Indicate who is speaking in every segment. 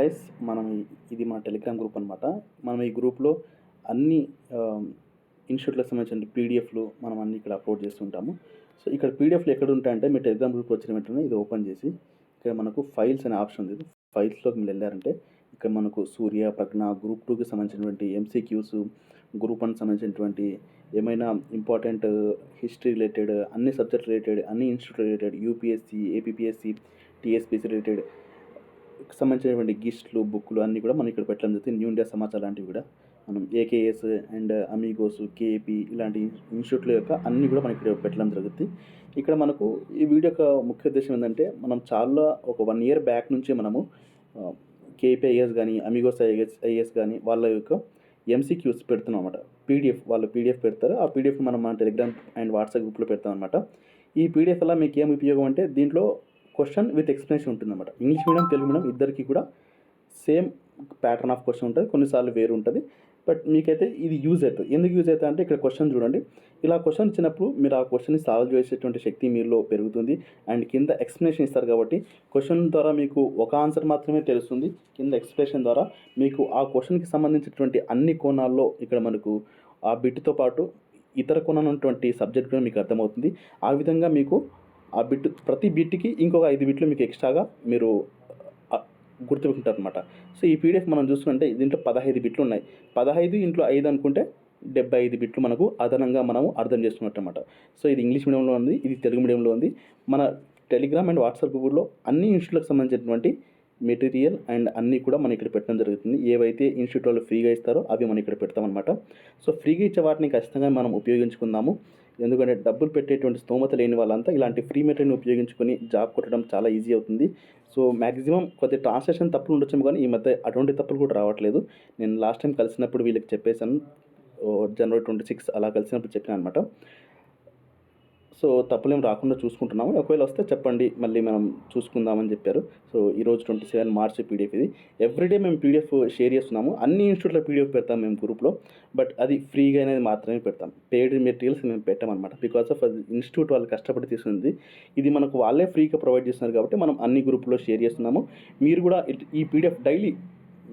Speaker 1: Guys మనం ఇది మా టెలిగ్రామ్ గ్రూప్ అనమాట మనం ఈ గ్రూప్లో అన్ని ఇన్స్టిట్యూట్లకు సంబంధించిన పీడిఎఫ్లు మనం అన్ని ఇక్కడ అప్లోడ్ చేస్తుంటాము సో ఇక్కడ పీడిఎఫ్లు ఎక్కడ ఉంటాయంటే మీ టెలిగ్రామ్ గ్రూప్ వచ్చిన వెంటనే ఇది ఓపెన్ చేసి ఇక్కడ మనకు ఫైల్స్ అనే ఆప్షన్ ఉంది. ఫైల్స్లోకి మీరు వెళ్ళారంటే ఇక్కడ మనకు సూర్య ప్రజ్ఞ గ్రూప్ టూకి సంబంధించినటువంటి ఎంసీక్యూస్ గ్రూప్ వన్ సంబంధించినటువంటి ఏమైనా ఇంపార్టెంట్ హిస్టరీ రిలేటెడ్ అన్ని సబ్జెక్ట్ రిలేటెడ్ అన్ని institute related UPSC APSC TSPC related సంబంధించినటువంటి గిస్ట్లు బుక్లు అన్నీ కూడా మనం ఇక్కడ పెట్టడం జరుగుతుంది. న్యూ ఇండియా సమాచారం లాంటివి కూడా మనం ఏకేఎస్ అండ్ అమీగోస్ కేపీ ఇలాంటి ఇన్స్టిట్యూట్ల యొక్క అన్నీ కూడా మనం ఇక్కడ పెట్టడం జరుగుతుంది. ఇక్కడ మనకు ఈ వీడియో యొక్క ముఖ్య ఉద్దేశం ఏంటంటే మనం చాలా ఒక వన్ ఇయర్ బ్యాక్ నుంచి మనము కేపీ ఐఎస్ కానీ Amigos I S I S కానీ వాళ్ళ యొక్క ఎంసీక్యూస్ పెడుతున్నాం అనమాట పీడిఎఫ్ వాళ్ళు పీడిఎఫ్ పెడతారు. ఆ పీడిఎఫ్ మనం మన టెలిగ్రామ్ అండ్ వాట్సాప్ గ్రూప్లో పెడతాం అనమాట ఈ పీడిఎఫ్ వల్ల మీకు ఏం ఉపయోగం అంటే దీంట్లో క్వశ్చన్ విత్ ఎక్స్ప్లెనేషన్ ఉంటుందన్నమాట. ఇంగ్లీష్ మీడియం తెలుగు మీడియం ఇద్దరికి కూడా సేమ్ ప్యాటర్న్ ఆఫ్ క్వశ్చన్ ఉంటుంది. కొన్నిసార్లు వేరు ఉంటుంది. బట్ మీకైతే ఇది యూజ్ అవుతుంది ఎందుకు యూజ్ అవుతుంది అంటే ఇక్కడ క్వశ్చన్ చూడండి. ఇలా క్వశ్చన్ ఇచ్చినప్పుడు మీరు ఆ క్వశ్చన్ని సాల్వ్ చేసేటువంటి శక్తి మీలో పెరుగుతుంది. అండ్ కింద ఎక్స్ప్లెనేషన్ ఇస్తారు కాబట్టి క్వశ్చన్ ద్వారా మీకు ఒక ఆన్సర్ మాత్రమే తెలుస్తుంది. కింద ఎక్స్ప్లెనేషన్ ద్వారా మీకు ఆ క్వశ్చన్కి సంబంధించినటువంటి అన్ని కోణాల్లో ఇక్కడ మనకు ఆ బిట్తో పాటు ఇతర కొనటువంటి సబ్జెక్ట్ కూడా మీకు అర్థమవుతుంది. ఆ విధంగా మీకు ఆ బిట్ ప్రతి బిట్కి ఇంకొక ఐదు బిట్లు మీకు ఎక్స్ట్రాగా మీరు గుర్తుపెట్టుకుంటారు అనమాట సో ఈ పీడిఎఫ్ మనం చూస్తుంటే దీంట్లో పదహైదు బిట్లు ఉన్నాయి. పదహైదు ఇంట్లో ఐదు అనుకుంటే డెబ్బై ఐదు బిట్లు మనకు అదనంగా మనము అర్థం చేసుకున్నట్టు అనమాట సో ఇది ఇంగ్లీష్ మీడియంలో ఉంది ఇది తెలుగు మీడియంలో ఉంది. మన టెలిగ్రామ్ అండ్ వాట్సాప్ గ్రూప్లో అన్ని ఇన్స్టిట్యూట్లకు సంబంధించినటువంటి మెటీరియల్ అండ్ అన్నీ కూడా మనం ఇక్కడ పెట్టడం జరుగుతుంది. ఏవైతే ఇన్స్టిట్యూట్ వాళ్ళు ఫ్రీగా ఇస్తారో అవి మనం ఇక్కడ పెడతామన్నమాట. సో ఫ్రీగా ఇచ్చే వాటిని ఖచ్చితంగా మనం ఉపయోగించుకుందాము. ఎందుకంటే డబ్బులు పెట్టేటువంటి స్తోమత లేని వాళ్ళంతా ఇలాంటి ఫ్రీ మెటీరియల్ని ఉపయోగించుకొని జాబ్ కొట్టడం చాలా ఈజీ అవుతుంది. సో మ్యాక్సిమం కొద్ది ట్రాన్సాక్షన్ తప్పులు ఉండొచ్చు కానీ ఈ మధ్య అటువంటి తప్పులు కూడా రావట్లేదు. నేను లాస్ట్ టైం కలిసినప్పుడు వీళ్ళకి చెప్పేశాను. జనవరి ట్వంటీ సిక్స్ అలా కలిసినప్పుడు చెప్పాను అనమాట సో తప్పులేం రాకుండా చూసుకుంటున్నాము. ఒకవేళ వస్తే చెప్పండి మళ్ళీ మనం చూసుకుందామని చెప్పారు. సో ఈరోజు ట్వంటీ సెవెన్ మార్చ్ పీడిఎఫ్ ఇది. ఎవ్రీడే మేము పీడిఎఫ్ షేర్ చేస్తున్నాము. అన్ని ఇన్స్టిట్యూట్లో పీడిఎఫ్ పెడతాం మేము గ్రూప్లో. బట్ అది ఫ్రీగా అనేది మాత్రమే పెడతాం. పెయిడ్ మెటీరియల్స్ మేము పెట్టామన్నమాట. బికాస్ ఆఫ్ అది ఇన్స్టిట్యూట్ వాళ్ళు కష్టపడి తీసుకుంది ఇది మనకు వాళ్ళే ఫ్రీగా ప్రొవైడ్ చేస్తున్నారు కాబట్టి మనం అన్ని గ్రూపుల్లో షేర్ చేస్తున్నాము. మీరు కూడా ఈ పీడిఎఫ్ డైలీ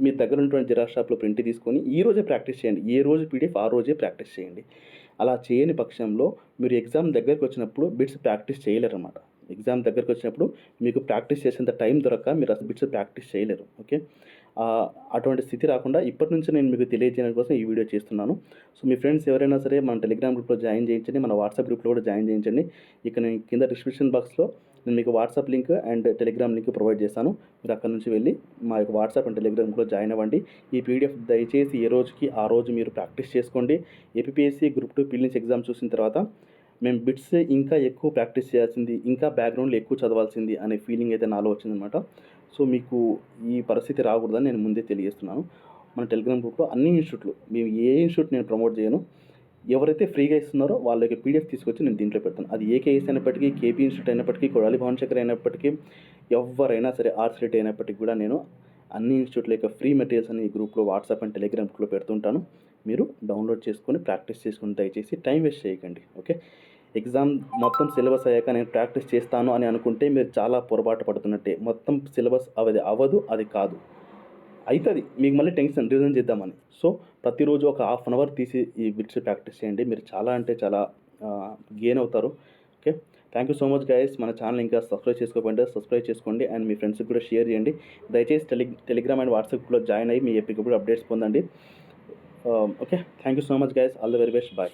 Speaker 1: మీ దగ్గర ఉన్నటువంటి జిరాక్స్ షాప్లో ప్రింట్ తీసుకొని ఈ రోజే ప్రాక్టీస్ చేయండి. ఏ రోజు పీడిఎఫ్ ఆ రోజే ప్రాక్టీస్ చేయండి. అలా చేయని పక్షంలో మీరు ఎగ్జామ్ దగ్గరికి వచ్చినప్పుడు బిట్స్ ప్రాక్టీస్ చేయలేరన్నమాట. ఎగ్జామ్ దగ్గరికి వచ్చినప్పుడు మీకు ప్రాక్టీస్ చేసేంత టైం దొరక మీరు అసలు బిట్స్ ప్రాక్టీస్ చేయలేరు. ఓకే? అటువంటి స్థితి రాకుండా ఇప్పటి నుంచి నేను మీకు తెలియజేయడం కోసం ఈ వీడియో చేస్తున్నాను. సో మీ ఫ్రెండ్స్ ఎవరైనా సరే మన టెలిగ్రామ్ గ్రూప్లో జాయిన్ చేయించండి. మన వాట్సాప్ గ్రూప్లో కూడా జాయిన్ చేయించండి. ఇక నేను కింద డిస్క్రిప్షన్ బాక్స్లో నేను మీకు WhatsApp link and Telegram link provide చేస్తాను. మీరు అక్కడ నుంచి వెళ్ళి మా యొక్క వాట్సాప్ అండ్ టెలిగ్రామ్ గ్రూప్లో జాయిన్ అవ్వండి. ఈ పీడిఎఫ్ దయచేసి ఏ రోజుకి ఆ రోజు మీరు ప్రాక్టీస్ చేసుకోండి. APSC group two prelims exam చూసిన తర్వాత మేము బిట్స్ ఇంకా ఎక్కువ ప్రాక్టీస్ చేయాల్సింది ఇంకా బ్యాక్గ్రౌండ్లో ఎక్కువ చదవాల్సింది అనే ఫీలింగ్ అయితే నాలో వచ్చిందనమాట సో మీకు ఈ పరిస్థితి రాకూడదని నేను ముందే తెలియజేస్తున్నాను. మన టెలిగ్రామ్ గ్రూప్లో అన్ని ఇన్స్టిట్యూట్లు మేము ఏ ఇన్స్టిట్యూట్ నేను ప్రమోట్ చేయను ఎవరైతే ఫ్రీగా ఇస్తున్నారో వాళ్ళకి పీడిఎఫ్ తీసుకొచ్చి నేను దీంట్లో పెడతాను. అది ఏకేఎస్ అయినప్పటికీ కేపీ ఇన్స్టిట్యూట్ అయినప్పటికీ కొడాలి భవన్ చక్ర అయినప్పటికీ ఎవరైనా సరే ఆర్ట్స్ రేట్ అయినప్పటికీ కూడా నేను అన్ని ఇన్స్టిట్యూట్ల యొక్క ఫ్రీ మెటీరియల్స్ అని ఈ గ్రూప్లో వాట్సాప్ అండ్ టెలిగ్రామ్ గ్రూప్లో పెడుతుంటాను. మీరు డౌన్లోడ్ చేసుకొని ప్రాక్టీస్ చేసుకుని దయచేసి టైం వేస్ట్ చేయకండి. ఓకే? ఎగ్జామ్ మొత్తం సిలబస్ అయ్యాక నేను ప్రాక్టీస్ చేస్తాను అని అనుకుంటే మీరు చాలా పొరపాటు పడుతున్నట్టే. మొత్తం సిలబస్ అవది అవ్వదు అది కాదు. అవుతుంది మీకు మళ్ళీ టెన్షన్ రివిజన్ చేద్దామని. సో ప్రతిరోజు ఒక హాఫ్ అన్ అవర్ తీసి ఈ బిట్స్ ప్రాక్టీస్ చేయండి. మీరు చాలా అంటే చాలా గెయిన్ అవుతారు. Okay? Thank you so much guys మన ఛానల్ ఇంకా సబ్స్క్రైబ్ చేసుకోకపోతే సబ్స్క్రైబ్ చేసుకోండి అండ్ మీ ఫ్రెండ్స్కి కూడా షేర్ చేయండి. దయచేసి టెలి టెలిగ్రామ్ అండ్ వాట్సాప్లో జాయిన్ అయ్యి మీ ఎప్పటికప్పుడు అప్డేట్స్ పొందండి. Okay? Thank you so much guys all the very best. Bye.